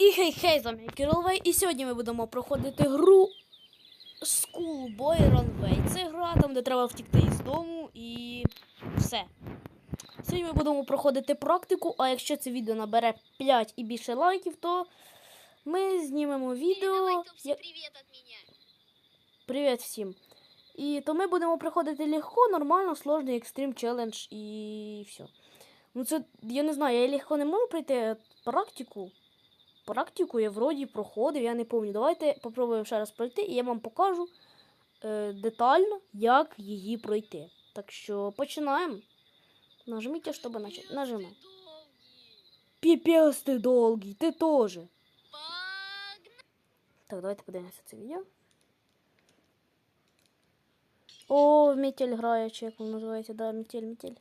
І хей-хей, з вами Кирилвей, і сьогодні ми будемо проходити гру Schoolboy Runway. Це гра там, де треба втікти із дому і все. Сьогодні ми будемо проходити практику, а якщо це відео набере 5 і більше лайків, то ми знімемо відео. Я-. Привіт всім. І то ми будемо проходити легко, нормально, сложний екстрим челендж і все. Ну це, я не знаю, я легко не можу пройти практику. Практику я вроді проходив, я не пам'ятаю. Давайте попробуємо ще раз пройти, і я вам покажу е, детально, як її пройти. Так що починаємо. Нажміть, щоб начати. Нажимай. Ты. Піпець ти довгий, ти теж. Так, давайте подивимося це відео. О, метель грає, чи як воно називається, да, метель, метель.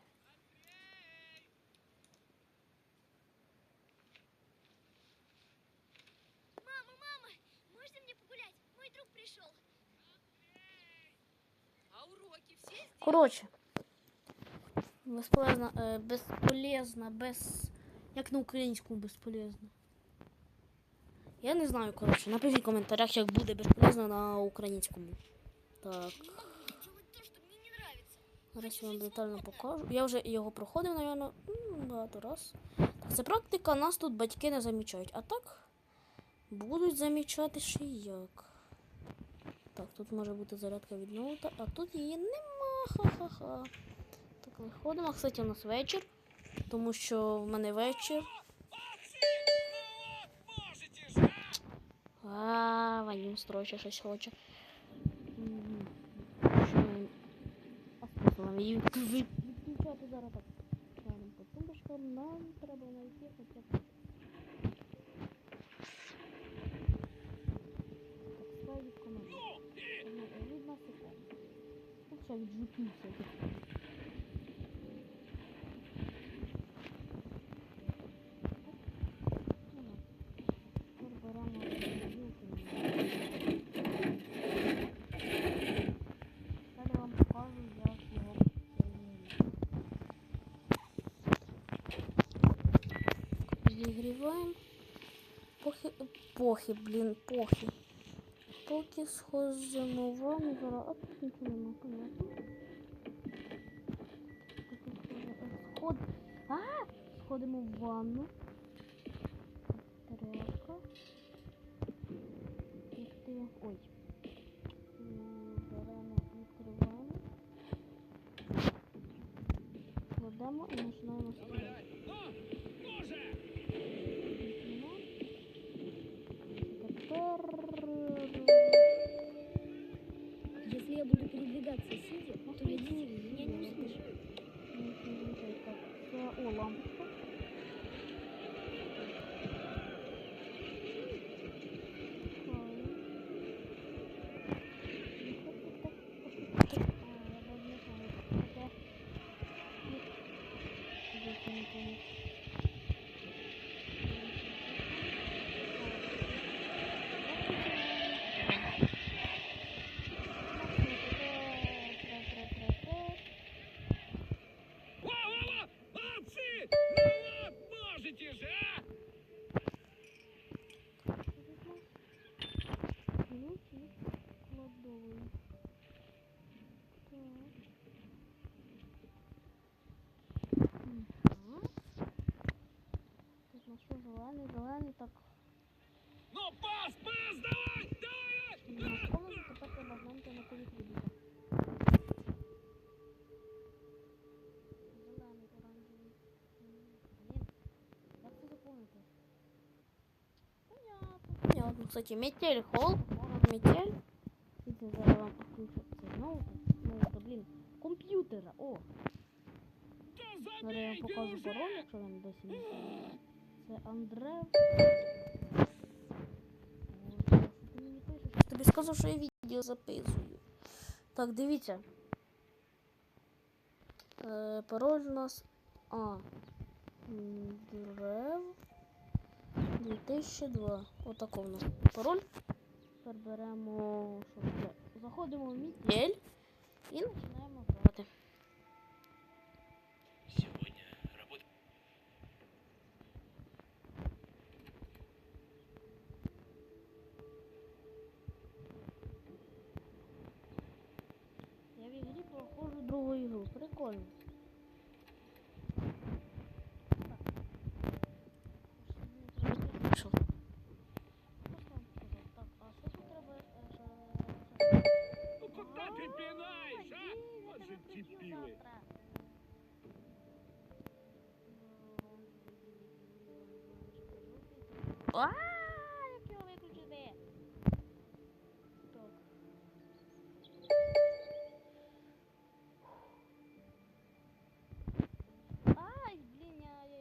Коротше. Безполезна, е, безполезна, без. Як на українському безполезна. Я не знаю, коротше. Напишіть в коментарях, як буде безполезно на українському. Так. Зараз я вам детально покажу. Я вже його проходив, напевно, багато раз. Так, це практика, нас тут батьки не замічають. А так будуть замічати ще як. Так, тут може бути зарядка від ноута, а тут її нема. Ха-ха-ха. Так, виходимо. Кстати, у нас вечір. Тому що в мене вечір. А, Ваню строче щось хоче. Відключати зараз так. Нам треба знайти хоча б. Покажу, як його Відігріваємо. Похи, похи, блін, похи. Поки сходимо в ванну, зараз, нічого нема, понятно. Сход... А! Сходимо в ванну. Тарелка. Ой. Беремо, відкриваємо. Кладемо і починаємо стріляти. Если я буду передвигаться сидя, то я меня Кстати, метель, холл, город метель. Це зараз вам. Це знову, ноута, блін, комп'ютера, о. Зараз я вам покажу пароль, якщо він досі не. Це Андре. Тобі сказав, що я відео записую. Так, дивіться. Е, пароль у нас. А. Древ. 2002. Отако в нас пароль. Тепер беремо. Що буде? Заходимо в Мітель і починаємо грати. Сьогодні робота. Я в ігрі проходжу другу ігру. Прикольно. А, як його виключити? Так. Я, я, я.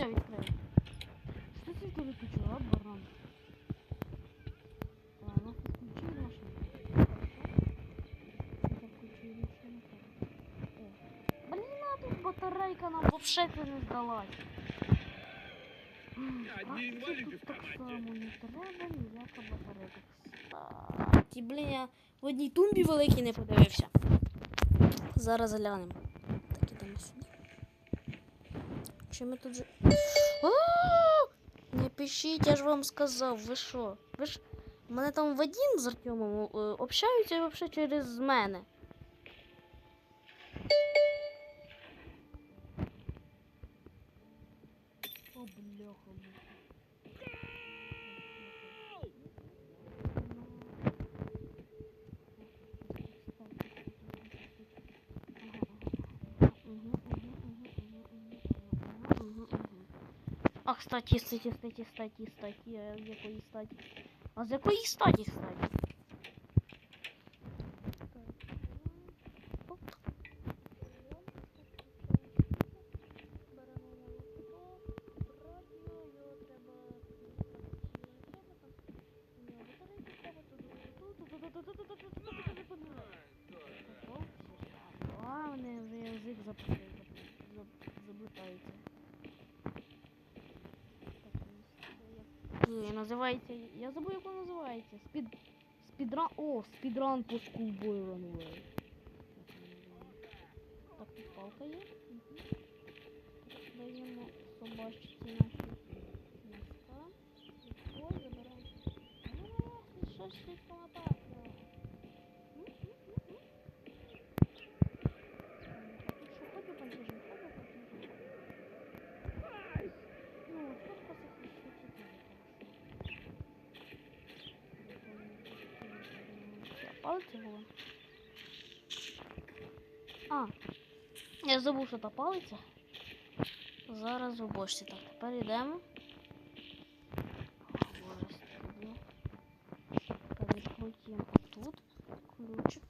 Все, відкрив. Що це ти виключила, а, баран? Ладно, включи машину. Хорошо. Я машину. Блін, а тут батарейка нам вообще не здалась. Одні інваліди в так команді. само не треба ніяка батарейка. Кстати, блін, я в одній тумбі великій не подивився. Зараз глянемо. Так, ідемо сюди. Чи ми тут же. Не пишіть, я ж вам сказав, ви що? Ви ж. Мене там Вадим з Артемом е, общаються вообще через мене. А, кстати, статі, статі, статі, статі, а з якої статі? А з якої статі, кстати? називається. Я забув, як воно називається. Спід. Спідран. О, спідран по Schoolboy Runaway. Так, тут палка є. Угу. Даємо собачці наші носка. Ось, забираємо. Ну, Палиці було. А, я забув, що та палиця. Зараз у бочці. Так, тепер йдемо. Боже, стідло. Тепер відкрутимо тут ключики.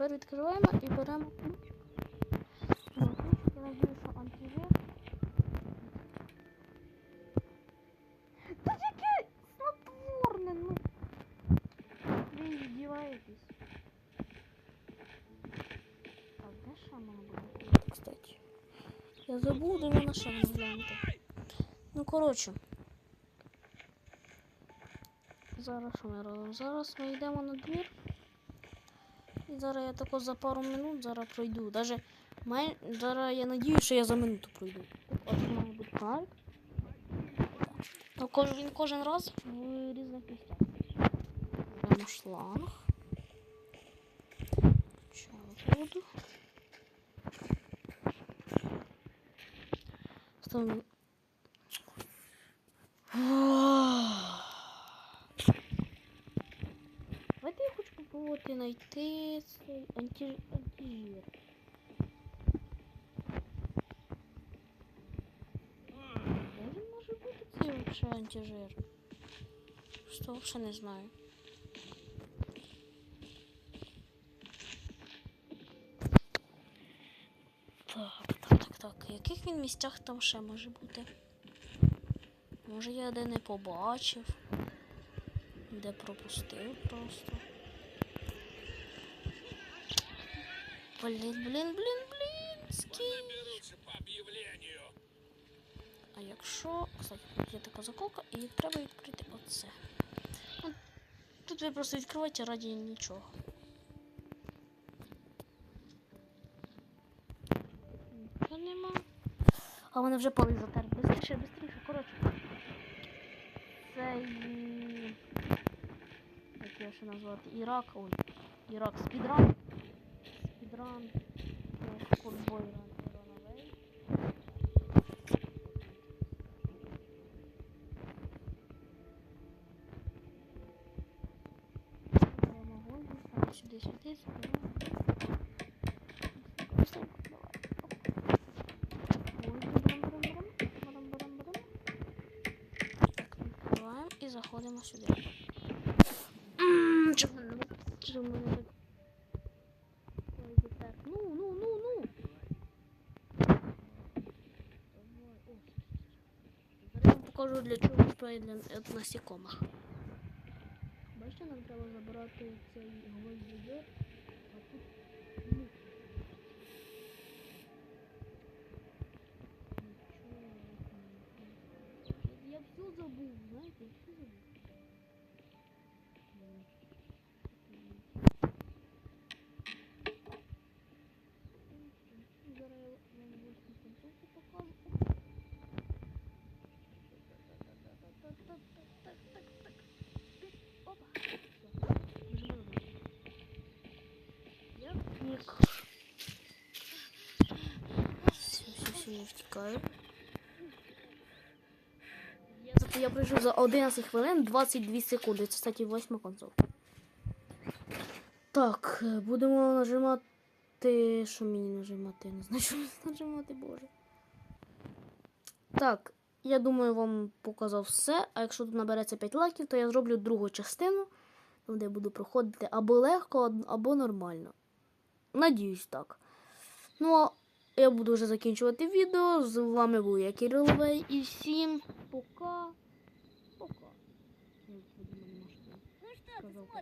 Тепер відкриваємо і беремо ключ. Ключ, я надію, що антивір. Та яке снотворне, ну. Ви здіваєтесь. Так, де вона буде? Кстати. Я забув, де вона вона глянути. Ну, коротше. Зараз ми робимо? Зараз ми йдемо на двір. Зараз я тако за пару минут зараз пройду. Даже Май... Зараз я надію, що я за минуту пройду. От фонарик. Ну, кож... Він кожен раз в різних місцях. Беремо шланг. Включаємо воду. Ставимо. Попробувати знайти цей анті... антижир. Де він може бути цей вообще антижир? Що вообще не знаю. Так, так, так, так. Яких він місцях там ще може бути? Може я де не побачив, де пропустив просто. Блін, блін, блін, блін. Берутся по объявлению. А якщо, кстати, є така заколка, і треба відкрити оце. Ну, Тут ви просто відкриваєте раді нічого. Нічого нема. А вони вже пали затер. Бистріше, бистріше, коротше. Це і... Як його ще назвати? Ірак. Ой. Ірак. Спідран. Спідран. Як футбой ран. Ранавей. Беремо воду, там сюди, сюди, збираємо. Быстренько, давай. Оп. Воду покажу, для чого спрей для е, насікомих. Бачите, нам треба забирати цей гвоздь, а тут ну. Нічого. Я все забув, знаєте, я все забув. Втікаю. Я, пройшов за 11 хвилин 22 секунди. Це, кстати, восьма концовка. Так, е, будемо нажимати. Що мені нажимати? Не знаю, що мені нажимати, боже. Так, я думаю, вам показав все. А якщо тут набереться 5 лайків, то я зроблю другу частину, де я буду проходити або легко, або нормально. Надіюсь, так. Ну, я буду вже закінчувати відео. З вами був я Кирил. І всім пока. Пока. Ну що, ти.